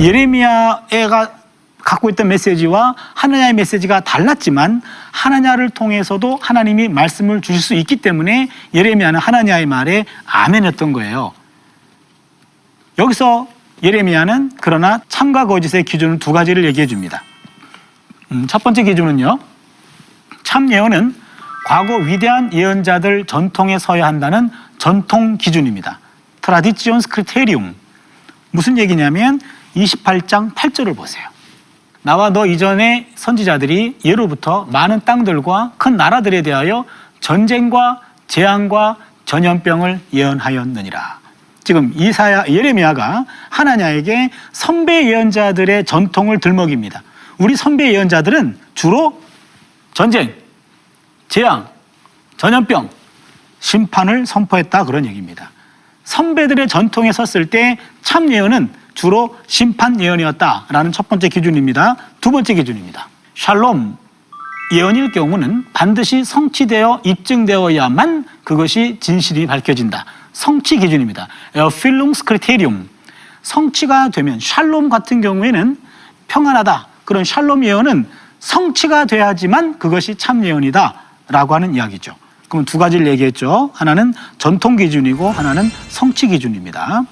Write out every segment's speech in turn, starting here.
예레미야가 갖고 있던 메시지와 하나냐의 메시지가 달랐지만 하나냐를 통해서도 하나님이 말씀을 주실 수 있기 때문에 예레미야는 하나냐의 말에 아멘했던 거예요. 여기서 예레미야는 그러나 참과 거짓의 기준을 두 가지를 얘기해 줍니다. 음, 첫 번째 기준은요. 참 예언은 과거 위대한 예언자들 전통에 서야 한다는 전통 기준입니다. 트라디지온 스크리테리움. 무슨 얘기냐면 28장 8절을 보세요. 나와 너 이전의 선지자들이 예로부터 많은 땅들과 큰 나라들에 대하여 전쟁과 재앙과 전염병을 예언하였느니라. 지금 이사야 예레미야가 하나냐에게 선배 예언자들의 전통을 들먹입니다. 우리 선배 예언자들은 주로 전쟁, 재앙, 전염병, 심판을 선포했다 그런 얘기입니다. 선배들의 전통에 섰을 때 참 예언은 주로 심판 예언이었다라는 첫 번째 기준입니다. 두 번째 기준입니다. 샬롬 예언일 경우는 반드시 성취되어 입증되어야만 그것이 진실이 밝혀진다. 성취 기준입니다. 필름 스크리테리움 성취가 되면 샬롬 같은 경우에는 평안하다. 그런 샬롬 예언은 성취가 돼야지만 그것이 참 예언이다라고 하는 이야기죠. 그럼 두 가지를 얘기했죠. 하나는 전통 기준이고 하나는 성취 기준입니다.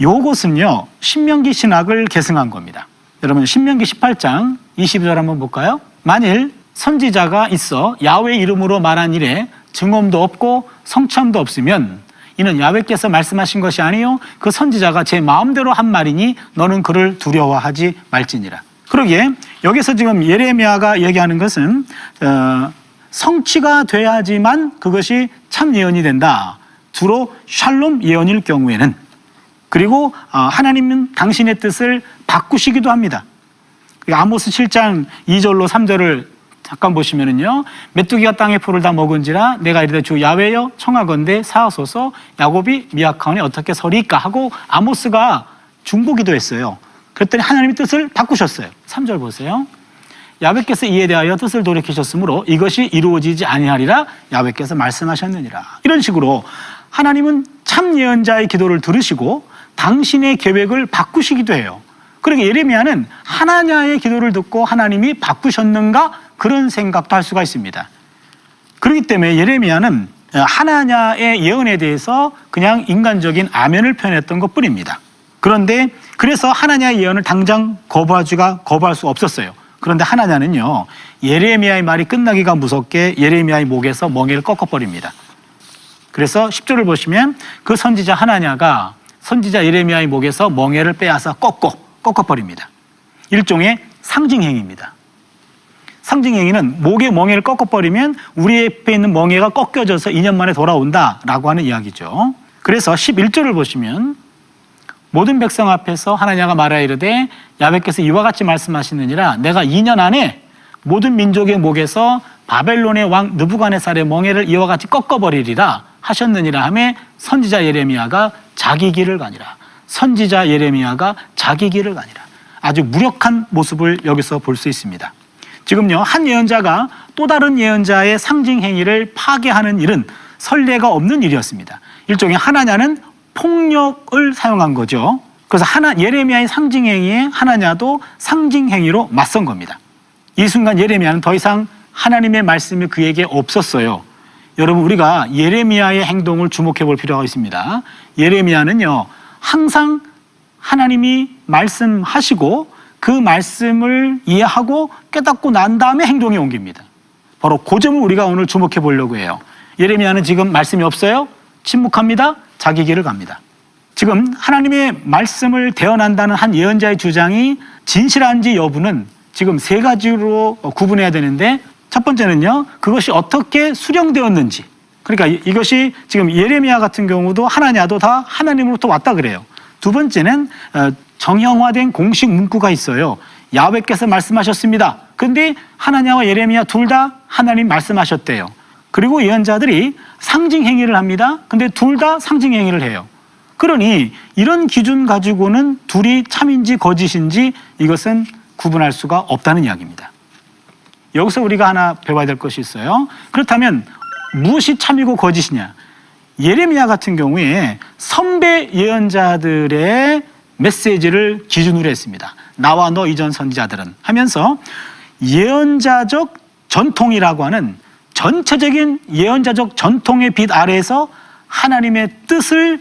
요것은요, 신명기 신학을 계승한 겁니다. 여러분, 신명기 18장 22절 한번 볼까요? 만일 선지자가 있어 야외 이름으로 말한 일에 증언도 없고 성참도 없으면 이는 야외께서 말씀하신 것이 아니요 그 선지자가 제 마음대로 한 말이니 너는 그를 두려워하지 말지니라. 그러기에 여기서 지금 예레미야가 얘기하는 것은 어, 성취가 돼야지만 그것이 참 예언이 된다. 주로 샬롬 예언일 경우에는 그리고 어, 하나님은 당신의 뜻을 바꾸시기도 합니다. 아모스 7장 2절로 3절을 잠깐 보시면은요. 메뚜기가 땅의 풀을 다 먹은지라 내가 이르되 주 야외여 청하건대 사하소서 야곱이 미약하오니 어떻게 서리까 하고 아모스가 중보기도 했어요. 그랬더니 하나님의 뜻을 바꾸셨어요. 3절 보세요. 야외께서 이에 대하여 뜻을 돌이키셨으므로 이것이 이루어지지 아니하리라 야외께서 말씀하셨느니라. 이런 식으로 하나님은 참 예언자의 기도를 들으시고 당신의 계획을 바꾸시기도 해요. 그러니까 예레미야는 하나냐의 기도를 듣고 하나님이 바꾸셨는가 그런 생각도 할 수가 있습니다. 그렇기 때문에 예레미야는 하나냐의 예언에 대해서 그냥 인간적인 아멘을 표현했던 것 뿐입니다. 그런데 그래서 하나냐의 예언을 당장 거부하지가 거부할 수 없었어요. 그런데 하나냐는요, 예레미야의 말이 끝나기가 무섭게 예레미야의 목에서 멍에를 꺾어버립니다. 그래서 10절을 보시면 그 선지자 하나냐가 선지자 예레미야의 목에서 멍에를 빼앗아 꺾고 꺾어버립니다. 일종의 상징행위입니다. 상징행위는 목의 멍에를 꺾어버리면 우리 옆에 있는 멍에가 꺾여져서 2년 만에 돌아온다라고 하는 이야기죠. 그래서 11절을 보시면 모든 백성 앞에서 하나냐가 말하여 이르되 야베께서 이와 같이 말씀하시느니라 내가 2년 안에 모든 민족의 목에서 바벨론의 왕 느부갓네살의 멍에를 이와 같이 꺾어버리리라 하셨느니라 하매 선지자 예레미야가 자기 길을 가니라 선지자 예레미야가 자기 길을 가니라 아주 무력한 모습을 여기서 볼 수 있습니다. 지금요 한 예언자가 또 다른 예언자의 상징 행위를 파괴하는 일은 선례가 없는 일이었습니다. 일종의 하나냐는 폭력을 사용한 거죠. 그래서 하나 예레미야의 상징 행위에 하나냐도 상징 행위로 맞선 겁니다. 이 순간 예레미야는 더 이상 하나님의 말씀이 그에게 없었어요. 여러분 우리가 예레미야의 행동을 주목해 볼 필요가 있습니다. 예레미야는요 항상 하나님이 말씀하시고 그 말씀을 이해하고 깨닫고 난 다음에 행동에 옮깁니다. 바로 그 점을 우리가 오늘 주목해 보려고 해요. 예레미야는 지금 말씀이 없어요. 침묵합니다. 자기 길을 갑니다. 지금 하나님의 말씀을 대언한다는 한 예언자의 주장이 진실한지 여부는 지금 세 가지로 구분해야 되는데 첫 번째는요. 그것이 어떻게 수령되었는지. 그러니까 이것이 지금 예레미야 같은 경우도 하나냐도 다 하나님으로부터 왔다 그래요. 두 번째는 어, 정형화된 공식 문구가 있어요. 야훼께서 말씀하셨습니다. 근데 하나냐와 예레미야 둘 다 하나님 말씀하셨대요. 그리고 예언자들이 상징 행위를 합니다. 근데 둘 다 상징 행위를 해요. 그러니 이런 기준 가지고는 둘이 참인지 거짓인지 이것은 구분할 수가 없다는 이야기입니다. 여기서 우리가 하나 배워야 될 것이 있어요. 그렇다면 무엇이 참이고 거짓이냐? 예레미야 같은 경우에 선배 예언자들의 메시지를 기준으로 했습니다. 나와 너 이전 선지자들은 하면서 예언자적 전통이라고 하는 전체적인 예언자적 전통의 빛 아래에서 하나님의 뜻을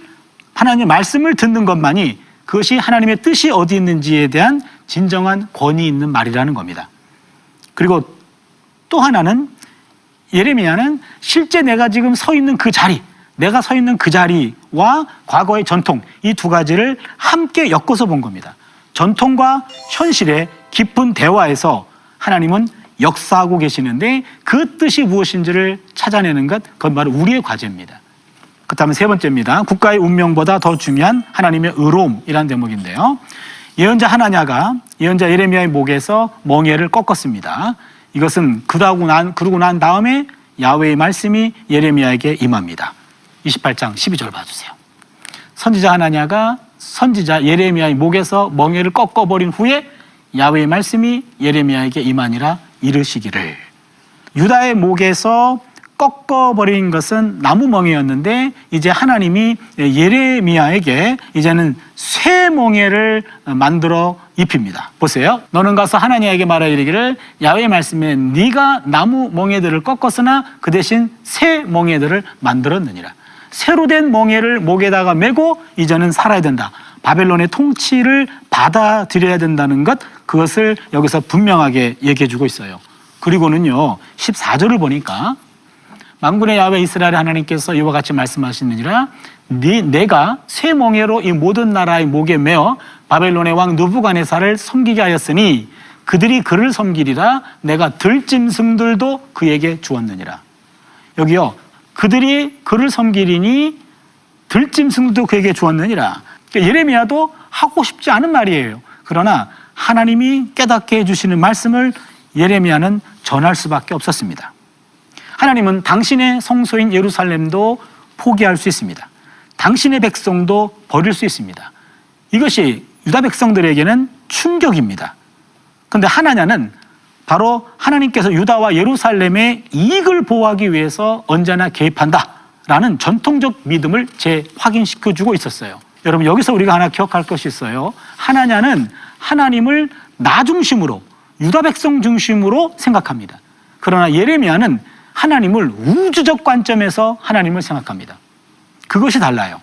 하나님의 말씀을 듣는 것만이 그것이 하나님의 뜻이 어디 있는지에 대한 진정한 권위 있는 말이라는 겁니다. 그리고 또 하나는 예레미야는 실제 내가 지금 서 있는 그 자리, 내가 서 있는 그 자리와 과거의 전통 이 두 가지를 함께 엮어서 본 겁니다. 전통과 현실의 깊은 대화에서 하나님은 역사하고 계시는데 그 뜻이 무엇인지를 찾아내는 것, 그건 바로 우리의 과제입니다. 그다음에 세 번째입니다. 국가의 운명보다 더 중요한 하나님의 의로움이라는 대목인데요. 예언자 하나냐가 예언자 예레미야의 목에서 멍에를 꺾었습니다. 이것은 그러고 난 그러고 난 다음에 야훼의 말씀이 예레미야에게 임합니다. 28장 12절 봐주세요. 선지자 하나냐가 선지자 예레미야의 목에서 멍에를 꺾어버린 후에 야훼의 말씀이 예레미야에게 임하니라 이르시기를 유다의 목에서 꺾어버린 것은 나무 멍에였는데 이제 하나님이 예레미야에게 이제는 쇠 멍에를 만들어 입힙니다. 보세요. 너는 가서 하나님에게 말하 이르기를 야훼의 말씀에 네가 나무 멍에들을 꺾었으나 그 대신 새 멍에들을 만들었느니라. 새로 된 멍에를 목에다가 메고 이제는 살아야 된다. 바벨론의 통치를 받아들여야 된다는 것 그것을 여기서 분명하게 얘기해 주고 있어요. 그리고는요. 14절을 보니까 만군의 야훼 이스라엘 하나님께서 이와 같이 말씀하시느니라. 네, 내가 새 멍에로 이 모든 나라의 목에 메어 바벨론의 왕 누부갓네살을 섬기게 하였으니 그들이 그를 섬기리라. 내가 들짐승들도 그에게 주었느니라. 여기요 그들이 그를 섬기리니 들짐승도 그에게 주었느니라. 그러니까 예레미야도 하고 싶지 않은 말이에요. 그러나 하나님이 깨닫게 해주시는 말씀을 예레미야는 전할 수밖에 없었습니다 하나님은 당신의 성소인 예루살렘도 포기할 수 있습니다. 당신의 백성도 버릴 수 있습니다. 이것이 유다 백성들에게는 충격입니다. 그런데 하나냐는 바로 하나님께서 유다와 예루살렘의 이익을 보호하기 위해서 언제나 개입한다 라는 전통적 믿음을 재확인시켜 주고 있었어요. 여러분 여기서 우리가 하나 기억할 것이 있어요. 하나냐는 하나님을 나 중심으로 유다 백성 중심으로 생각합니다. 그러나 예레미야는 하나님을 우주적 관점에서 하나님을 생각합니다. 그것이 달라요.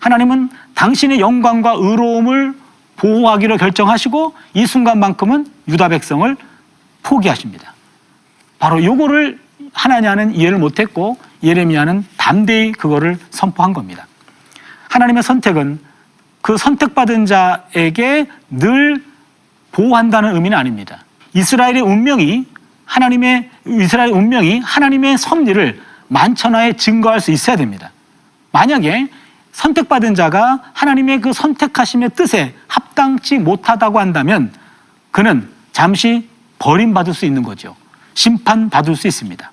하나님은 당신의 영광과 의로움을 보호하기로 결정하시고 이 순간만큼은 유다 백성을 포기하십니다. 바로 요거를 하나냐는 이해를 못했고 예레미야는 담대히 그거를 선포한 겁니다. 하나님의 선택은 그 선택받은 자에게 늘 보호한다는 의미는 아닙니다. 이스라엘의 운명이 하나님의 이스라엘 운명이 하나님의 섭리를 만천하에 증거할 수 있어야 됩니다. 만약에 선택받은 자가 하나님의 그 선택하심의 뜻에 합당치 못하다고 한다면 그는 잠시 버림받을 수 있는 거죠. 심판받을 수 있습니다.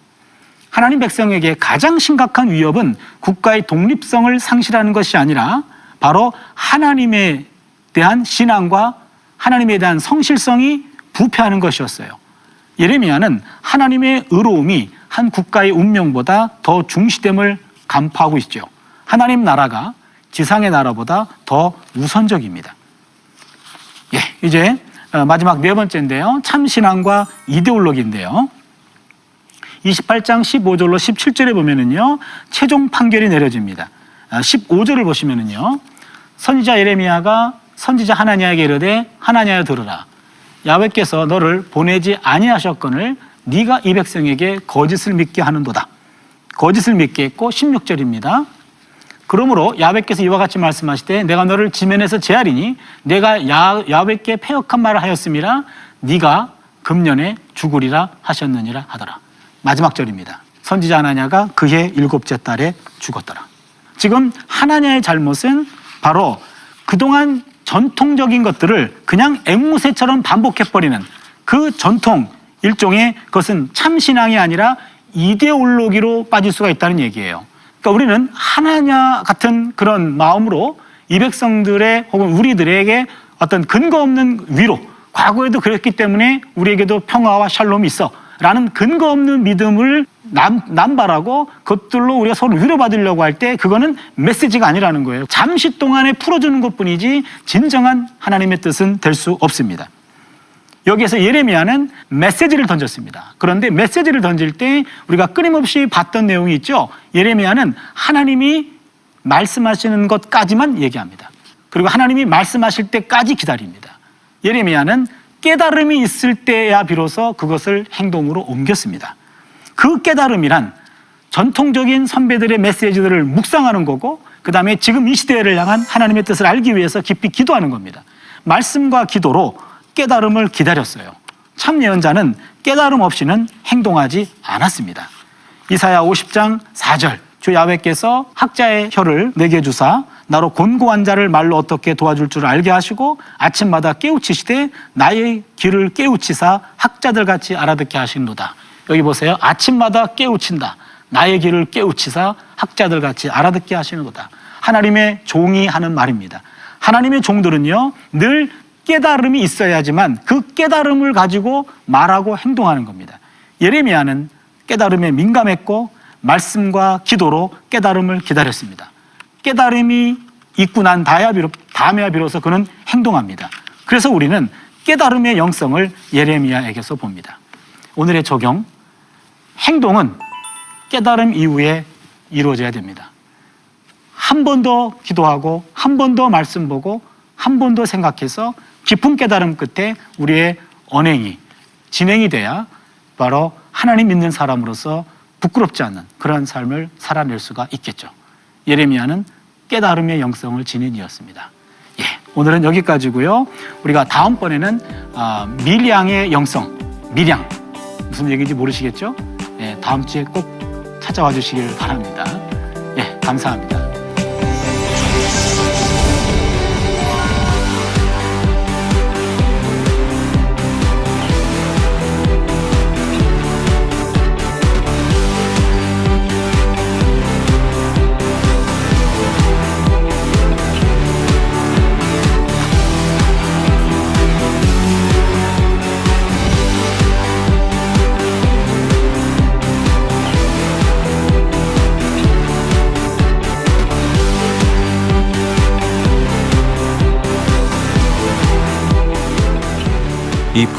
하나님 백성에게 가장 심각한 위협은 국가의 독립성을 상실하는 것이 아니라 바로 하나님에 대한 신앙과 하나님에 대한 성실성이 부패하는 것이었어요. 예레미야는 하나님의 의로움이 한 국가의 운명보다 더 중시됨을 간파하고 있죠. 하나님 나라가 지상의 나라보다 더 우선적입니다. 예, 이제 어, 마지막 네 번째인데요. 참신앙과 이데올로기인데요. 28장 15절로 17절에 보면은요, 최종 판결이 내려집니다. 15절을 보시면은요, 선지자 예레미야가 선지자 하나냐에게 이르되 하나냐여 들으라. 야훼께서 너를 보내지 아니하셨거늘 네가 이 백성에게 거짓을 믿게 하는도다. 거짓을 믿게 했고 16절입니다. 그러므로 야훼께서 이와 같이 말씀하시되 내가 너를 지면에서 제하리니 내가 야, 야훼께 패역한 말을 하였음이라 네가 금년에 죽으리라 하셨느니라 하더라. 마지막 절입니다. 선지자 하나냐가 그해 일곱째 달에 죽었더라. 지금 하나냐의 잘못은 바로 그동안 전통적인 것들을 그냥 앵무새처럼 반복해버리는 그 전통 일종의 그것은 참신앙이 아니라 이데올로기로 빠질 수가 있다는 얘기예요. 그러니까 우리는 하나냐 같은 그런 마음으로 이 백성들의 혹은 우리들에게 어떤 근거 없는 위로 과거에도 그랬기 때문에 우리에게도 평화와 샬롬이 있어 라는 근거 없는 믿음을 남, 남발하고 그것들로 우리가 서로 위로받으려고 할 때 그거는 메시지가 아니라는 거예요. 잠시 동안에 풀어주는 것 뿐이지 진정한 하나님의 뜻은 될 수 없습니다. 여기에서 예레미야는 메시지를 던졌습니다. 그런데 메시지를 던질 때 우리가 끊임없이 봤던 내용이 있죠. 예레미야는 하나님이 말씀하시는 것까지만 얘기합니다. 그리고 하나님이 말씀하실 때까지 기다립니다. 예레미야는 깨달음이 있을 때야 비로소 그것을 행동으로 옮겼습니다. 그 깨달음이란 전통적인 선배들의 메시지들을 묵상하는 거고 그 다음에 지금 이 시대를 향한 하나님의 뜻을 알기 위해서 깊이 기도하는 겁니다. 말씀과 기도로 깨달음을 기다렸어요. 참 예언자는 깨달음 없이는 행동하지 않았습니다. 이사야 50장 4절 주 야훼께서 학자의 혀를 내게 주사 나로 곤고한 자를 말로 어떻게 도와줄 줄 알게 하시고 아침마다 깨우치시되 나의 길을 깨우치사 학자들 같이 알아듣게 하시는도다. 여기 보세요. 아침마다 깨우친다. 나의 길을 깨우치사 학자들 같이 알아듣게 하시는도다. 하나님의 종이 하는 말입니다. 하나님의 종들은요 늘 깨달음이 있어야지만 그 깨달음을 가지고 말하고 행동하는 겁니다. 예레미야는 깨달음에 민감했고 말씀과 기도로 깨달음을 기다렸습니다. 깨달음이 있고 난 다야 비로, 다음에야 비로소 그는 행동합니다. 그래서 우리는 깨달음의 영성을 예레미야에게서 봅니다. 오늘의 적용 행동은 깨달음 이후에 이루어져야 됩니다. 한 번 더 기도하고 한 번 더 말씀 보고 한 번 더 생각해서 깊은 깨달음 끝에 우리의 언행이 진행이 돼야 바로 하나님 믿는 사람으로서 부끄럽지 않는 그런 삶을 살아낼 수가 있겠죠. 예레미야는 깨달음의 영성을 지닌 이었습니다. 예, 오늘은 여기까지고요. 우리가 다음번에는 아, 밀양의 영성, 밀양 무슨 얘기인지 모르시겠죠? 예, 다음 주에 꼭 찾아와 주시길 바랍니다. 예, 감사합니다.